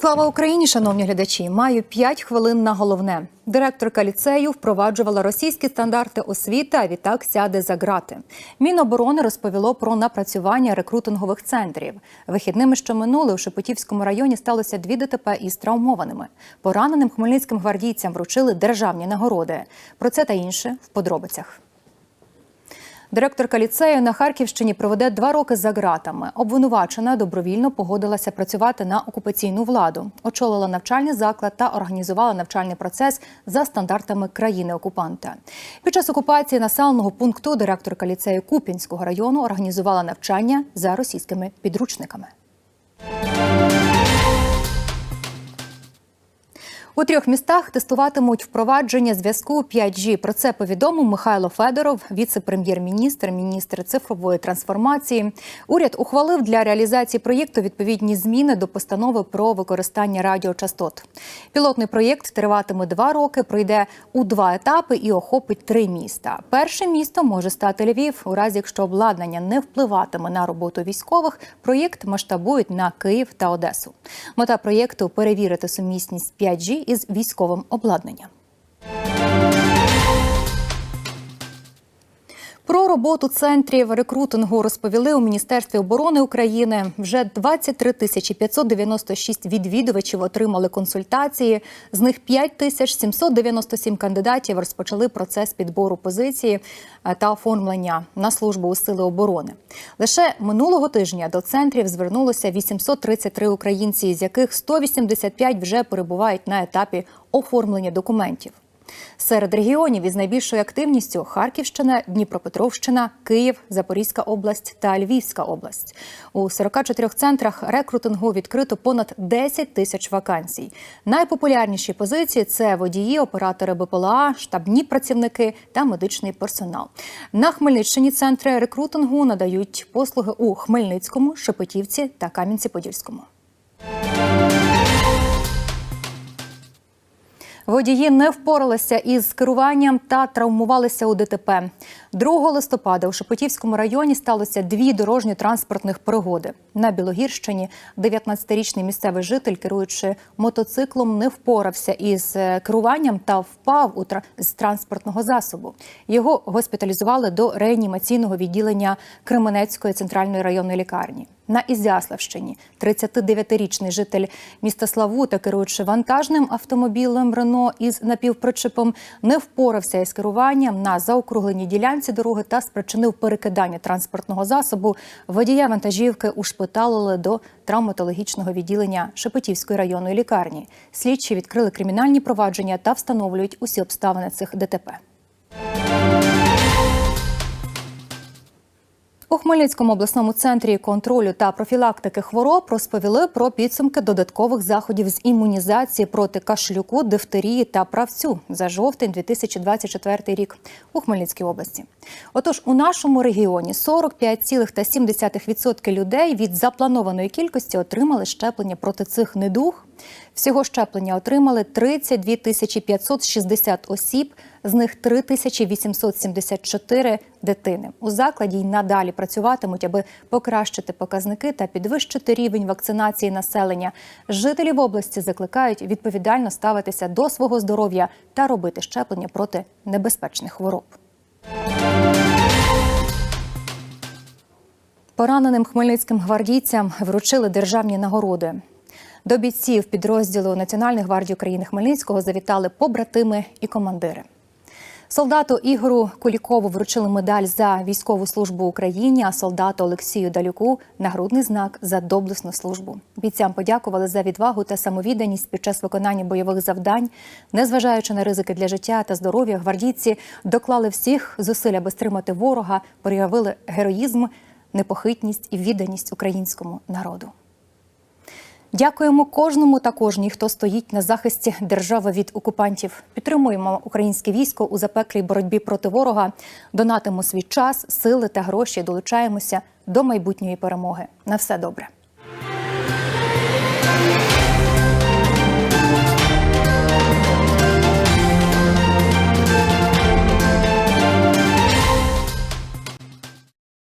Слава Україні, шановні глядачі! Маю 5 хвилин на головне. Директорка ліцею впроваджувала російські стандарти освіти, а відтак сяде за грати. Міноборони розповіло про напрацювання рекрутингових центрів. Вихідними, що минули, у Шепетівському районі сталося дві ДТП із травмованими. Пораненим хмельницьким гвардійцям вручили державні нагороди. Про це та інше в подробицях. Директорка ліцею на Харківщині проведе два роки за ґратами. Обвинувачена добровільно погодилася працювати на окупаційну владу, очолила навчальний заклад та організувала навчальний процес за стандартами країни-окупанта. Під час окупації населеного пункту директорка ліцею Купінського району організувала навчання за російськими підручниками. У трьох містах тестуватимуть впровадження зв'язку 5G. Про це повідомив Михайло Федоров, віце-прем'єр-міністр, міністр цифрової трансформації. Уряд ухвалив для реалізації проєкту відповідні зміни до постанови про використання радіочастот. Пілотний проєкт триватиме два роки, пройде у два етапи і охопить три міста. Перше місто може стати Львів. У разі якщо обладнання не впливатиме на роботу військових, проєкт масштабують на Київ та Одесу. Мета проєкту перевірити сумісність 5G із військовим обладнанням. Про роботу центрів рекрутингу розповіли у Міністерстві оборони України. Вже 23 тисячі 596 відвідувачів отримали консультації. З них 5 тисяч 797 кандидатів розпочали процес підбору позиції е, та оформлення на службу у сили оборони. Лише минулого тижня до центрів звернулося 833 українці, з яких 185 вже перебувають на етапі оформлення документів. Серед регіонів із найбільшою активністю Харківщина, Дніпропетровщина, Київ, Запорізька область та Львівська область. У 44 центрах рекрутингу відкрито понад 10 тисяч вакансій. Найпопулярніші позиції це водії, оператори БПЛА, штабні працівники та медичний персонал. На Хмельниччині центри рекрутингу надають послуги у Хмельницькому, Шепетівці та Кам'янці-Подільському. Водії не впоралися із керуванням та травмувалися у ДТП. 2 листопада у Шепетівському районі сталося дві дорожньо-транспортних пригоди. На Білогірщині 19-річний місцевий житель, керуючи мотоциклом, не впорався із е, керуванням та впав у тра- з транспортного засобу. Його госпіталізували до реанімаційного відділення Кременецької центральної районної лікарні. На Ізяславщині 39-річний житель міста Славута, керуючи вантажним автомобілем Рено із напівпричепом, не впорався із керуванням на заокругленій ділянці дороги та спричинив перекидання транспортного засобу. Водія вантажівки ушпиталили до травматологічного відділення Шепетівської районної лікарні. Слідчі відкрили кримінальні провадження та встановлюють усі обставини цих ДТП. У Хмельницькому обласному центрі контролю та профілактики хвороб розповіли про підсумки додаткових заходів з імунізації проти кашлюку, дифтерії та правцю за жовтень 2024 рік у Хмельницькій області. Отож, у нашому регіоні 45,7% людей від запланованої кількості отримали щеплення проти цих недуг. Всього щеплення отримали 32 тисячі 560 осіб, з них 3 тисячі 874 дитини. У закладі й надалі працюватимуть, аби покращити показники та підвищити рівень вакцинації населення. Жителів області закликають відповідально ставитися до свого здоров'я та робити щеплення проти небезпечних хвороб. Пораненим хмельницьким гвардійцям вручили державні нагороди. До бійців підрозділу Національної гвардії України Хмельницького завітали побратими і командири. Солдату Ігору Кулікову вручили медаль за військову службу Україні, а солдату Олексію Далюку нагрудний знак за доблесну службу. Бійцям подякували за відвагу та самовідданість під час виконання бойових завдань. Незважаючи на ризики для життя та здоров'я, гвардійці доклали всіх зусиль, аби стримати ворога, проявили героїзм, непохитність і відданість українському народу. Дякуємо кожному та кожній, хто стоїть на захисті держави від окупантів. Підтримуємо українське військо у запеклій боротьбі проти ворога. Донатимо свій час, сили та гроші. Долучаємося до майбутньої перемоги. На все добре.